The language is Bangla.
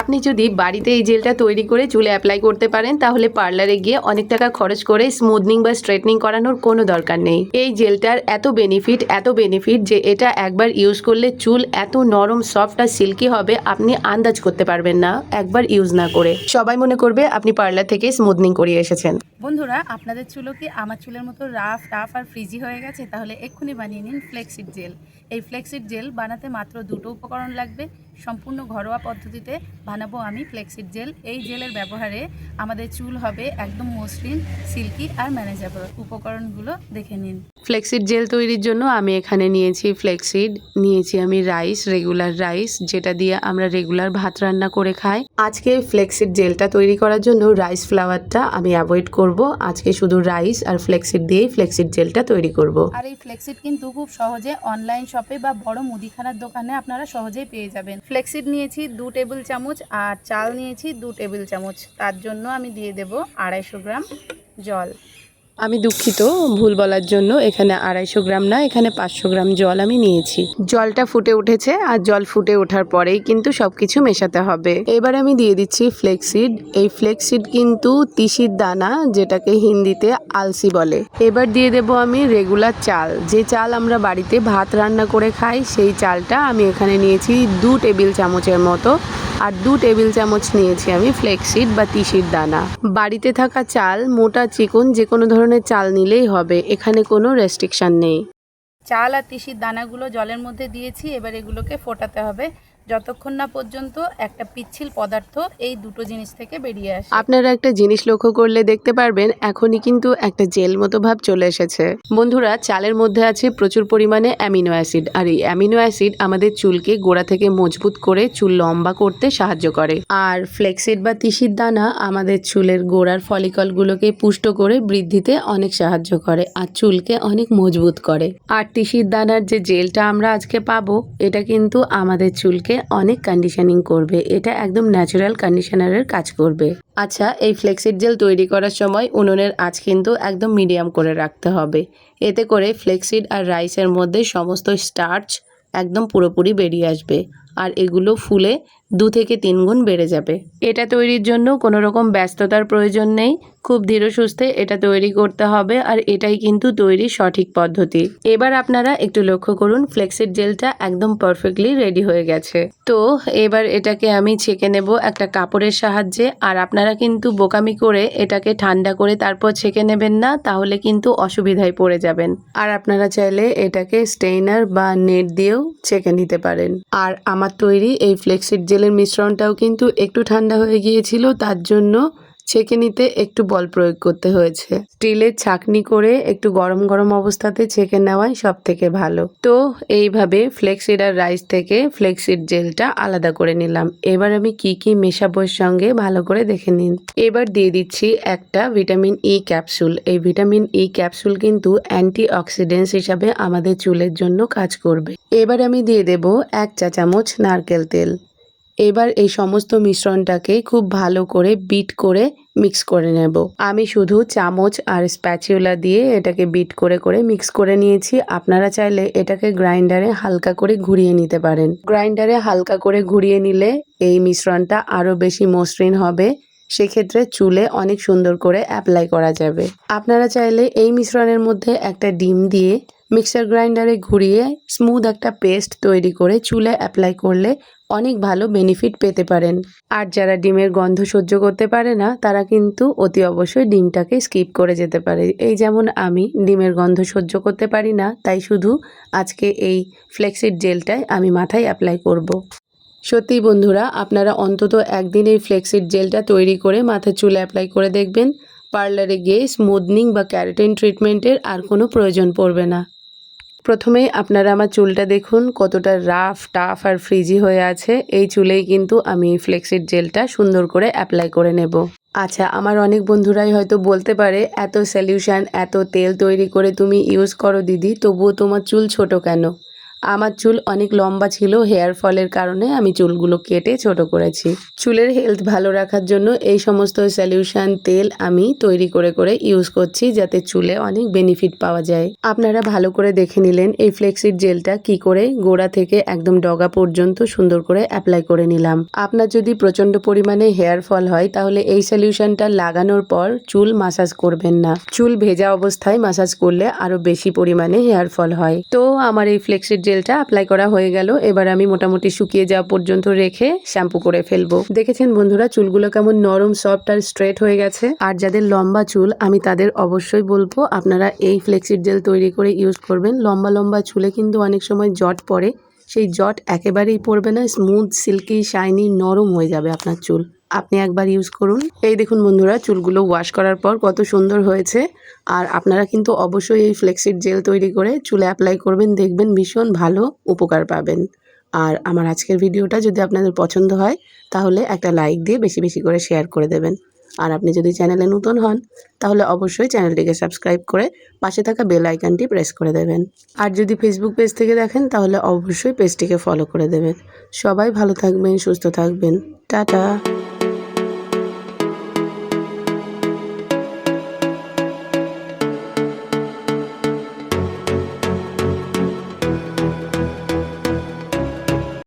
আপনি যদি বাড়িতে এই জেলটা তৈরি করে চুলে অ্যাপ্লাই করতে পারেন, তাহলে পার্লারে গিয়ে অনেক টাকা খরচ করে স্মুথনিং বা স্ট্রেটনিং করানোর কোনো দরকার নেই। এই জেলটার এত বেনিফিট এত বেনিফিট যে এটা একবার ইউজ করলে চুল এত নরম সফট আর সিল্কি হবে, আপনি আন্দাজ করতে পারবেন না। একবার ইউজ না করে। সবাই মনে করবে আপনি পার্লার থেকে স্মুথনিং করিয়ে এসেছেন। বন্ধুরা, আপনাদের চুলও কি আমার চুলের মতো রাফ টাফ আর ফ্রিজি হয়ে গেছে? তাহলে এক্ষুনি বানিয়ে নিন ফ্লেক্সিড জেল এই ফ্লেক্সিড জেল বানাতে মাত্র দুটো উপকরণ লাগবে। সম্পূর্ণ ঘরোয়া পদ্ধতিতে বানাবো আমি ফ্লেক্সিড জেল এই জেলের ব্যবহারে আমাদের চুল হবে একদম মসৃণ সিল্কি আর ম্যানেজেবল উপকরণগুলো দেখে নিন। ফ্লেক্সিড জেল তৈরির জন্য আমি এখানে নিয়েছি ফ্লেক্সিড। নিয়েছি আমি রাইস রেগুলার রাইস, যেটা দিয়ে আমরা রেগুলার ভাত রান্না করে খাই। আজকে ফ্লেক্সিড জেলটা তৈরি করার জন্য রাইস ফ্লাওয়ারটা আমি অ্যাভয়েড করব। আজকে শুধু রাইস আর ফ্লেক্সিড দিয়েই ফ্লেক্সিড জেলটা তৈরি করব। আর এই ফ্লেক্সিড কিন্তু খুব সহজে অনলাইন শপে বা বড় মুদিখানার দোকানে আপনারা সহজেই পেয়ে যাবেন। ফ্লেক্সিড নিয়েছি দু টেবিল চামচ আর চাল নিয়েছি দু টেবিল চামচ। তার জন্য আমি দিয়ে দেব আড়াইশো গ্রাম জল। আমি দুঃখিত, ভুল বলার জন্য। এখানে আড়াইশো গ্রাম না, এখানে পাঁচশো গ্রাম জল আমি নিয়েছি। জলটা ফুটে উঠেছে আর জল ফুটে ওঠার পরেই কিন্তু সবকিছু মেশাতে হবে। এবার আমি দিয়ে দিচ্ছি ফ্লেক্সিড। এই ফ্লেক্সিড কিন্তু তিসির দানা, যেটাকে হিন্দিতে আলসি বলে। এবার দিয়ে দেব আমি রেগুলার চাল। যে চাল আমরা বাড়িতে ভাত রান্না করে খাই, সেই চালটা আমি এখানে নিয়েছি দু টেবিল চামচের মতো। আর দু টেবিল চামচ নিয়েছি আমি ফ্লেক্সিড বা তিসির দানা। বাড়িতে থাকা চাল, মোটা, চিকন যে কোনো ধরনের চাল নিলেই হবে, এখানে কোনো রেস্ট্রিকশান নেই। চাল আর তিসির দানাগুলো জলের মধ্যে দিয়েছি, এবার এগুলোকে ফোটাতে হবে। যতক্ষণ না পর্যন্ত একটা পিচ্ছিল পদার্থ এই দুটো জিনিস থেকে বেরিয়ে আসে। আপনারা একটা জিনিস লক্ষ্য করলে দেখতে পারবেন, এখনই কিন্তু একটা জেল মতো ভাব চলে এসেছে। বন্ধুরা, চালের মধ্যে আছে প্রচুর পরিমাণে অ্যামিনো অ্যাসিড, আর এই অ্যামিনো অ্যাসিড আমাদের চুলকে গোড়া থেকে মজবুত করে চুল লম্বা করতে সাহায্য করে। আর ফ্লেক্সিড বা তিসির দানা আমাদের চুলের গোড়ার ফলিকলগুলোকে পুষ্ট করে বৃদ্ধিতে অনেক সাহায্য করে, আর চুলকে অনেক মজবুত করে। আর তিসির দানার যে জেলটা আমরা আজকে পাবো, এটা কিন্তু আমাদের চুলকে অনেক কন্ডিশনিং করবে, এটা একদম ন্যাচারাল কন্ডিশনারের কাজ করবে। আচ্ছা এই ফ্লেক্সিড জেল তৈরি করার সময় উনুনের আঁচ কিন্তু একদম মিডিয়াম করে রাখতে হবে। এতে করে ফ্লেক্সিড আর রাইসের মধ্যে সমস্ত স্টার্চ একদম পুরোপুরি বেরিয়ে আসবে। আর এগুলো ফুলে দু থেকে তিন গুণ বেড়ে যাবে। এটা তৈরির জন্য কোনো রকম ব্যস্ততার প্রয়োজন নেই। খুব ধীরে সুস্থে এটা তৈরি করতে হবে আর এটাই কিন্তু তৈরির সঠিক পদ্ধতি। এবার আপনারা একটু লক্ষ্য করুন, ফ্লেক্সিড জেলটা একদম পারফেক্টলি রেডি হয়ে গেছে। তো এবার এটাকে আমি ছেঁকে নেব একটা কাপড়ের সাহায্যে আর আপনারা কিন্তু বোকামি করে এটাকে ঠান্ডা করে তারপর ছেঁকে নেবেন না, তাহলে কিন্তু অসুবিধায় পড়ে যাবেন। আর আপনারা চাইলে এটাকে স্টেইনার বা নেট দিয়েও ছেঁকে নিতে পারেন। আর আমার তৈরি। এই ফ্লেক্সিড জেলের মিশ্রণটাও কিন্তু একটু ঠান্ডা হয়ে গিয়েছিল তার জন্য ছেঁকে নিতে একটু বল প্রয়োগ করতে হয়েছে। স্টিলের ছাকনি করে একটু গরম গরম অবস্থাতে ছেঁকে নেওয়াই সব থেকে ভালো। তো এইভাবে ফ্লেক্সিড আর রাইস থেকে ফ্লেক্সিড জেলটা আলাদা করে নিলাম। এবার আমি কি কি মেশাবো সঙ্গে ভালো করে দেখে নিন। এবার দিয়ে দিচ্ছি একটা ভিটামিন ই ক্যাপসুল। এই ভিটামিন ই ক্যাপসুল কিন্তু অ্যান্টি অক্সিডেন্টস হিসাবে আমাদের চুলের জন্য কাজ করবে। এবার আমি দিয়ে দেব এক চা চামচ নারকেল তেল। এবার এই সমস্ত মিশ্রণটাকে খুব ভালো করে বিট করে মিক্স করে নেব। আমি শুধু চামচ আর স্প্যাচুলা দিয়ে এটাকে বিট করে করে মিক্স করে নিয়েছি। আপনারা চাইলে এটাকে গ্রাইন্ডারে হালকা করে ঘুরিয়ে নিতে পারেন। গ্রাইন্ডারে হালকা করে ঘুরিয়ে নিলে এই মিশ্রণটা আরও বেশি মসৃণ হবে। সেক্ষেত্রে চুলে অনেক সুন্দর করে অ্যাপ্লাই করা যাবে। আপনারা চাইলে এই মিশ্রণের মধ্যে একটা ডিম দিয়ে মিক্সার গ্রাইন্ডারে ঘুরিয়ে স্মুথ একটা পেস্ট তৈরি করে চুলে অ্যাপ্লাই করলে অনেক ভালো বেনিফিট পেতে পারেন। আর যারা ডিমের গন্ধ সহ্য করতে পারে না, তারা কিন্তু অতি অবশ্যই ডিমটাকে স্কিপ করে যেতে পারে। এই যেমন আমি ডিমের গন্ধ সহ্য করতে পারি না, তাই শুধু আজকে এই ফ্লেক্সিড জেলটাই আমি মাথায় অ্যাপ্লাই করব। সত্যি বন্ধুরা, আপনারা অন্তত একদিন এই ফ্লেক্সিড জেলটা তৈরি করে মাথার চুলে অ্যাপ্লাই করে দেখবেন। পার্লারে গিয়ে স্মুথনিং বা ক্যারাটিন ট্রিটমেন্টের আর কোনো প্রয়োজন পড়বে না। প্রথমে আপনারা আমার চুলটা দেখুন, কতটা রাফ টাফ আর ফ্রিজি হয়ে আছে। এই চুলেই কিন্তু আমি ফ্লেক্সিড জেলটা সুন্দর করে অ্যাপ্লাই করে নেব। আচ্ছা আমার অনেক বন্ধুরাই হয়তো বলতে পারে, এত সলিউশন এত তেল তৈরি করে তুমি ইউজ করো দিদি, তবুও তোমার চুল ছোট কেন? আমার চুল অনেক লম্বা ছিল, হেয়ার ফলের কারণে আমি চুলগুলো কেটে ছোট করেছি। চুলের হেলথ ভালো রাখার জন্য এই সমস্ত সলিউশন তেল আমি তৈরি করে করে ইউজ করছি যাতে চুলে অনেক বেনিফিট পাওয়া যায়। আপনারা ভালো করে দেখে নিলেন এই ফ্লেক্সিড জেলটা কি করে গোড়া থেকে একদম ডগা পর্যন্ত সুন্দর করে অ্যাপ্লাই করে নিলাম। আপনার যদি প্রচণ্ড পরিমাণে হেয়ার ফল হয়, তাহলে এই সলিউশনটা লাগানোর পর চুল মাসাজ করবেন না। চুল ভেজা অবস্থায় মাসাজ করলে আরও বেশি পরিমাণে হেয়ার ফল হয়। তো আমার এই ফ্লেক্সিড জেলটা অ্যাপ্লাই করা হয়ে গেল। এবার আমি মোটামুটি শুকিয়ে যাওয়া পর্যন্ত রেখে শ্যাম্পু করে ফেলব। দেখেছেন বন্ধুরা, চুলগুলো কেমন নরম সফট আর স্ট্রেট হয়ে গেছে। আর যাদের লম্বা চুল, আমি তাদের অবশ্যই বলব, আপনারা এই ফ্লেক্সিড জেল তৈরি করে ইউজ করবেন। লম্বা লম্বা চুলে কিন্তু অনেক সময় জট পড়ে। সেই জট একেবারেই পড়বে না স্মুথ সিল্কি শাইনি নরম হয়ে যাবে আপনার চুল। আপনি একবার ইউজ করুন। এই দেখুন বন্ধুরা, চুলগুলো ওয়াশ করার পর কত সুন্দর হয়েছে। আর আপনারা কিন্তু অবশ্যই এই ফ্লেক্সিড জেল তৈরি করে চুলে অ্যাপ্লাই করবেন, দেখবেন ভীষণ ভালো উপকার পাবেন। আর আমার আজকের ভিডিওটা যদি আপনাদের পছন্দ হয়, তাহলে একটা লাইক দিয়ে বেশি বেশি করে শেয়ার করে দেবেন। আর আপনি যদি চ্যানেলে নতুন হন, তাহলে অবশ্যই চ্যানেলটিকে সাবস্ক্রাইব করে পাশে থাকা বেল আইকনটি প্রেস করে দেবেন। আর যদি ফেসবুক পেজ থেকে দেখেন, তাহলে অবশ্যই পেজটিকে ফলো করে দেবেন। সবাই ভালো থাকবেন, সুস্থ থাকবেন। টাটা!